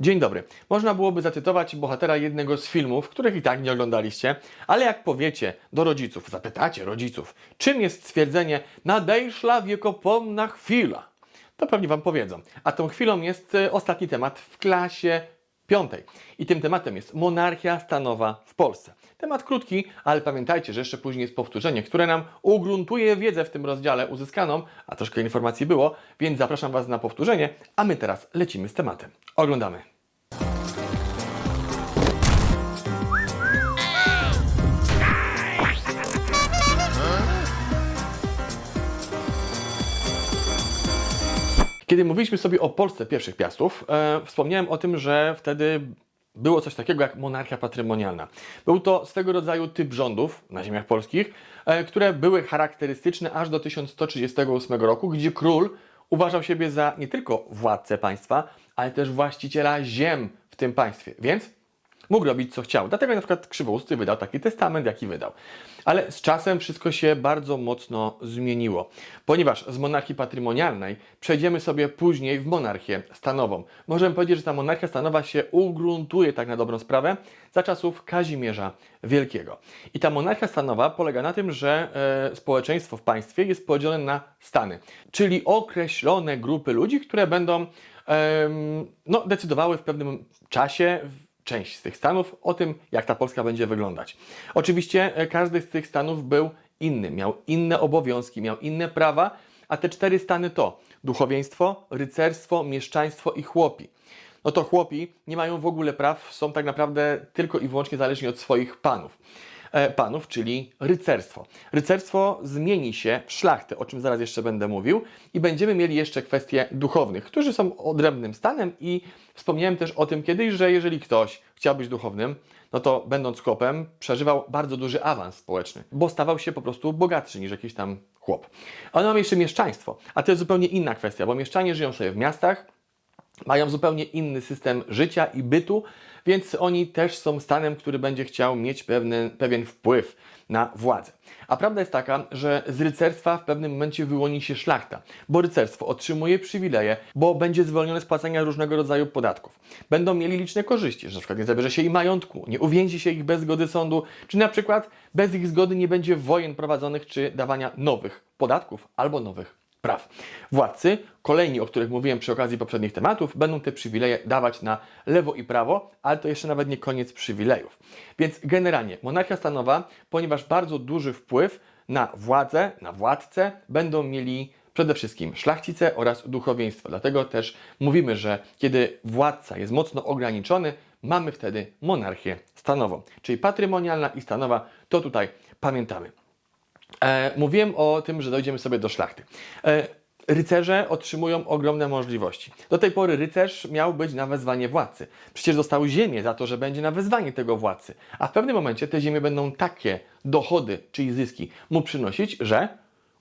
Dzień dobry. Można byłoby zacytować bohatera jednego z filmów, których i tak nie oglądaliście, ale jak powiecie do rodziców, zapytacie rodziców, czym jest stwierdzenie nadejszła wiekopomna chwila, to pewnie Wam powiedzą. A tą chwilą jest e, ostatni temat w klasie piątej. I tym tematem jest monarchia stanowa w Polsce. Temat krótki, ale pamiętajcie, że jeszcze później jest powtórzenie, które nam ugruntuje wiedzę w tym rozdziale uzyskaną, a troszkę informacji było, więc zapraszam Was na powtórzenie, a my teraz lecimy z tematem. Oglądamy. Kiedy mówiliśmy sobie o Polsce pierwszych piastów, e, wspomniałem o tym, że wtedy było coś takiego jak monarchia patrymonialna. Był to swego rodzaju typ rządów na ziemiach polskich, e, które były charakterystyczne aż do 1138 roku, gdzie król uważał siebie za nie tylko władcę państwa, ale też właściciela ziem w tym państwie. Więc mógł robić co chciał. Dlatego na przykład Krzywousty wydał taki testament, jaki wydał. Ale z czasem wszystko się bardzo mocno zmieniło, ponieważ z monarchii patrymonialnej przejdziemy sobie później w monarchię stanową. Możemy powiedzieć, że ta monarchia stanowa się ugruntuje tak na dobrą sprawę za czasów Kazimierza Wielkiego. I ta monarchia stanowa polega na tym, że e, społeczeństwo w państwie jest podzielone na stany, czyli określone grupy ludzi, które będą em, no, decydowały w pewnym czasie, część z tych stanów o tym, jak ta Polska będzie wyglądać. Oczywiście e, każdy z tych stanów był inny, miał inne obowiązki, miał inne prawa, a te cztery stany to duchowieństwo, rycerstwo, mieszczaństwo i chłopi. No to chłopi nie mają w ogóle praw, są tak naprawdę tylko i wyłącznie zależni od swoich panów. E, panów, czyli rycerstwo. Rycerstwo zmieni się w szlachtę, o czym zaraz jeszcze będę mówił, i będziemy mieli jeszcze kwestie duchownych, którzy są odrębnym stanem i wspomniałem też o tym kiedyś, że jeżeli ktoś chciał być duchownym, no to będąc chłopem przeżywał bardzo duży awans społeczny, bo stawał się po prostu bogatszy niż jakiś tam chłop. Ale mamy jeszcze mieszczaństwo, a to jest zupełnie inna kwestia, bo mieszczanie żyją sobie w miastach, mają zupełnie inny system życia i bytu, więc oni też są stanem, który będzie chciał mieć pewien wpływ na władzę. A prawda jest taka, że z rycerstwa w pewnym momencie wyłoni się szlachta, bo rycerstwo otrzymuje przywileje, bo będzie zwolnione z płacenia różnego rodzaju podatków. Będą mieli liczne korzyści, że na przykład nie zabierze się im majątku, nie uwięzi się ich bez zgody sądu, czy na przykład bez ich zgody nie będzie wojen prowadzonych, czy dawania nowych podatków albo nowych praw. Władcy, kolejni, o których mówiłem przy okazji poprzednich tematów, będą te przywileje dawać na lewo i prawo, ale to jeszcze nawet nie koniec przywilejów. Więc generalnie monarchia stanowa, ponieważ bardzo duży wpływ na władzę, na władcę będą mieli przede wszystkim szlachcice oraz duchowieństwo. Dlatego też mówimy, że kiedy władca jest mocno ograniczony, mamy wtedy monarchię stanową. Czyli patrymonialna i stanowa, to tutaj pamiętamy. E, mówiłem o tym, że dojdziemy sobie do szlachty. E, rycerze otrzymują ogromne możliwości. Do tej pory rycerz miał być na wezwanie władcy. Przecież dostał ziemię za to, że będzie na wezwanie tego władcy. A w pewnym momencie te ziemie będą takie dochody, czyli zyski mu przynosić, że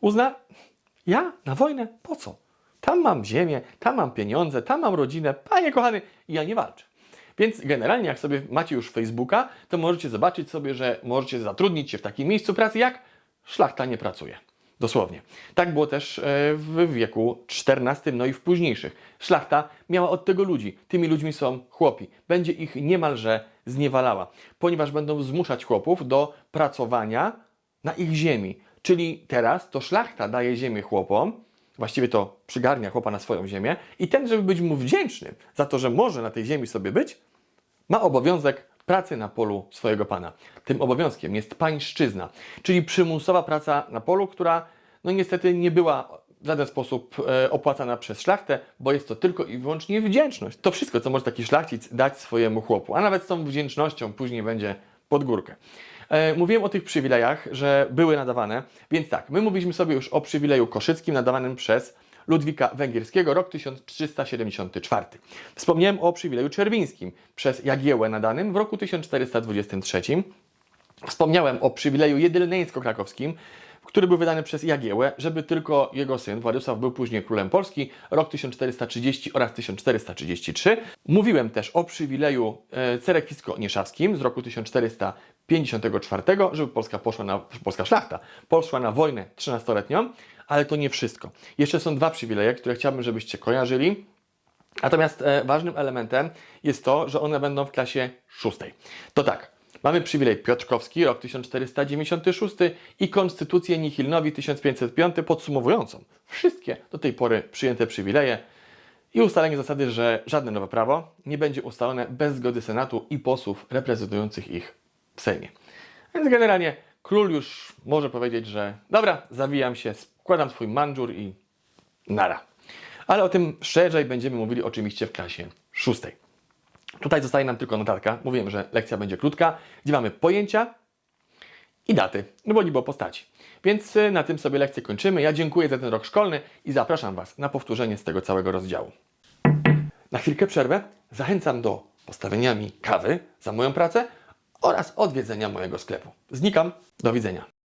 uzna, ja na wojnę po co? Tam mam ziemię, tam mam pieniądze, tam mam rodzinę, panie kochany, ja nie walczę. Więc generalnie, jak sobie macie już Facebooka, to możecie zobaczyć sobie, że możecie zatrudnić się w takim miejscu pracy jak szlachta nie pracuje. Dosłownie. Tak było też e, w wieku XIV, no i w późniejszych. Szlachta miała od tego ludzi. Tymi ludźmi są chłopi. Będzie ich niemalże zniewalała, ponieważ będą zmuszać chłopów do pracowania na ich ziemi. Czyli teraz to szlachta daje ziemię chłopom, właściwie to przygarnia chłopa na swoją ziemię i ten, żeby być mu wdzięczny za to, że może na tej ziemi sobie być, ma obowiązek pracy na polu swojego pana. Tym obowiązkiem jest pańszczyzna, czyli przymusowa praca na polu, która no niestety nie była w żaden sposób e, opłacana przez szlachtę, bo jest to tylko i wyłącznie wdzięczność. To wszystko, co może taki szlachcic dać swojemu chłopu, a nawet z tą wdzięcznością później będzie pod górkę. E, mówiłem o tych przywilejach, że były nadawane, więc tak, my mówiliśmy sobie już o przywileju koszyckim nadawanym przez Ludwika Węgierskiego, rok 1374. Wspomniałem o przywileju czerwińskim przez Jagiełę nadanym w roku 1423. Wspomniałem o przywileju jedylneńsko-krakowskim, który był wydany przez Jagiełę, żeby tylko jego syn Władysław był później królem Polski, rok 1430 oraz 1433. Mówiłem też o przywileju e, cerekisko-nieszawskim z roku 1454, żeby Polska poszła na, polska szlachta poszła na wojnę 13-letnią, ale to nie wszystko. Jeszcze są dwa przywileje, które chciałbym, żebyście kojarzyli. Natomiast e, ważnym elementem jest to, że one będą w klasie szóstej. To tak, mamy przywilej Piotrkowski, rok 1496 i Konstytucję Nihilnowi 1505 podsumowującą wszystkie do tej pory przyjęte przywileje i ustalenie zasady, że żadne nowe prawo nie będzie ustalone bez zgody Senatu i posłów reprezentujących ich w Sejmie. Więc generalnie król już może powiedzieć, że dobra, zawijam się, składam swój manżur i nara. Ale o tym szerzej będziemy mówili oczywiście w klasie szóstej. Tutaj zostaje nam tylko notatka. Mówiłem, że lekcja będzie krótka, gdzie mamy pojęcia i daty, no bo niby o postaci. Więc y, na tym sobie lekcję kończymy. Ja dziękuję za ten rok szkolny i zapraszam Was na powtórzenie z tego całego rozdziału. Na chwilkę przerwę zachęcam do postawienia mi kawy za moją pracę oraz odwiedzenia mojego sklepu. Znikam. Do widzenia.